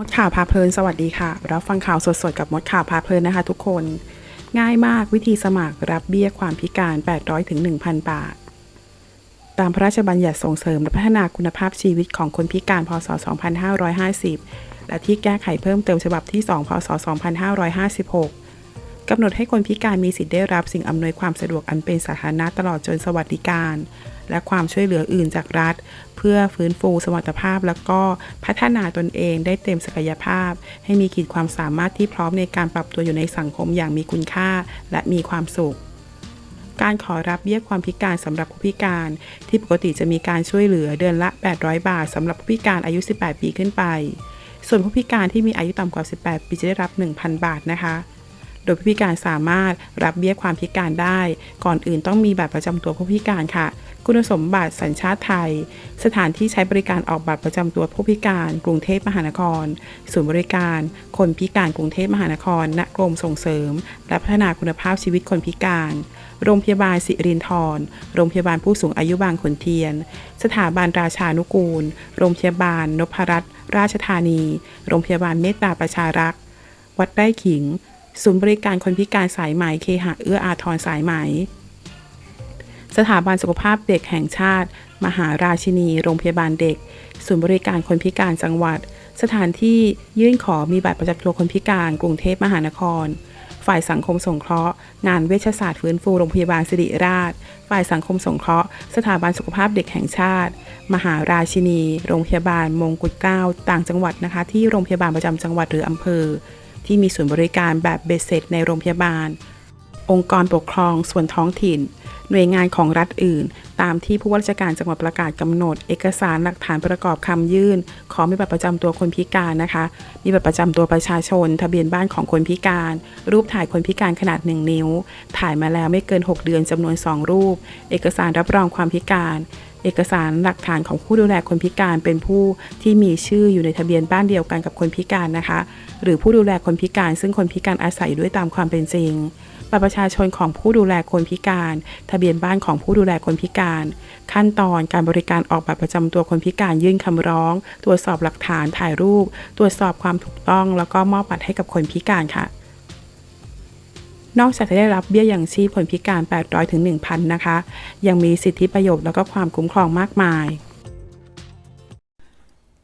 มดข่าวพาเพลินสวัสดีค่ะรับฟังข่าวสดๆกับมดข่าวพาเพลินนะคะ ทุกคน ง่ายมากวิธีสมัครรับเบี้ยความพิการ 800ถึง1,000 บาท ตามพระราชบัญญัติส่งเสริมและพัฒนาคุณภาพชีวิตของคนพิการพศ 2550 และที่แก้ไขเพิ่มเติมฉบับที่ 2 พศ 2556 กำหนดให้คนพิการมีสิทธิ์ได้รับสิ่งอำนวยความสะดวกอันเป็นสาธารณะตลอดจนสวัสดิการ และความช่วยเหลืออื่นจากรัฐ เพื่อฟื้นฟูสมรรถภาพ และก็พัฒนาตนเองได้เต็มศักยภาพ ให้มีขีดความสามารถที่พร้อมในการปรับตัวอยู่ในสังคมอย่างมีคุณค่าและมีความสุขการขอรับเบี้ยความพิการสำหรับผู้พิการ ที่ปกติจะมีการช่วยเหลือเดือนละ 800 บาทสำหรับผู้พิการอายุ 18 ปีขึ้นไป ส่วนผู้พิการที่มีอายุต่ำกว่า 18 ปีจะได้รับ 1,000 บาทนะคะ โดยผู้พิการสามารถรับเบี้ยความพิการได้ ก่อนอื่นต้องมีบัตรประจำตัวผู้พิการค่ะ คุณสมบัติสัญชาติไทย สถานที่ใช้บริการออกบัตรประจำตัวผู้พิการ กรุงเทพมหานคร ศูนย์บริการ คนพิการกรุงเทพมหานคร ณกรมส่งเสริม และพัฒนาคุณภาพชีวิตคนพิการ โรงพยาบาลสิรินธรโรงพยาบาลผู้สูงอายุบางขุนเทียน สถาบันราชานุกูล โรงพยาบาลนพรัตน์ราชธานี โรงพยาบาลเมตตาประชารักษ์ วัดไร่ขิง ศูนย์บริการคนพิการสายไหมเคหะเอื้ออาทรสายไหม สถาบันสุขภาพเด็กแห่งชาติ มหาราชินี โรงพยาบาลเด็ก ศูนย์บริการคนพิการจังหวัด สถานที่ยื่นขอมีบัตรประจำตัวคนพิการกรุงเทพมหานคร ฝ่ายสังคมสงเคราะห์ งานเวชศาสตร์ฟื้นฟูโรงพยาบาลสิริราช ฝ่ายสังคมสงเคราะห์ สถาบันสุขภาพเด็กแห่งชาติ มหาราชินี โรงพยาบาลมงกุฎเกล้าต่างจังหวัดนะคะ ที่โรงพยาบาลประจำจังหวัดหรืออำเภอ ที่มีศูนย์บริการแบบเบสเสร็ในโรงพยาบาล องค์กรปกครองส่วนท้องถิ่น หน่วยงานของรัฐอื่น ตามที่ผู้ว่าราชการจังหวัดประกาศกำหนด เอกสารหลักฐานประกอบคำยื่น ขอมีบัตรประจำตัวคนพิการนะคะ มีบัตรประจำตัวประชาชน ทะเบียนบ้านของคนพิการ รูปถ่ายคนพิการขนาด 1 นิ้ว ถ่ายมาแล้วไม่เกิน 6 เดือนจำนวน 2 รูป เอกสารรับรองความพิการ เอกสารหลักฐานของผู้ดูแลคนพิการเป็นผู้ที่มีชื่ออยู่ในทะเบียนบ้านเดียวกันกับคนพิการนะคะ หรือผู้ดูแลคนพิการ ซึ่งคนพิการอาศัยอยู่ด้วยตามความเป็นจริงบัตรประชาชนของผู้ดูแลคนพิการ ทะเบียนบ้านของผู้ดูแลคนพิการ ขั้นตอนการบริการออกบัตรประจำตัวคนพิการยื่นคำร้อง ตรวจสอบหลักฐานถ่ายรูป ตรวจสอบความถูกต้อง แล้วก็มอบบัตรให้กับคนพิการค่ะ นอกจากจะได้รับเบี้ยยังชีพคนพิการ 800ถึง1,000 นะคะ ยังมีสิทธิประโยชน์แล้วก็ความคุ้มครองมากมาย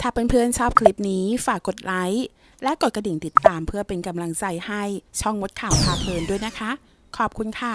ถ้าเพื่อนๆชอบคลิปนี้ฝากกดไลค์และกดกระดิ่งติดตามเพื่อเป็นกำลังใจให้ช่องมดข่าวพาเพลินด้วยนะคะ ขอบคุณค่ะ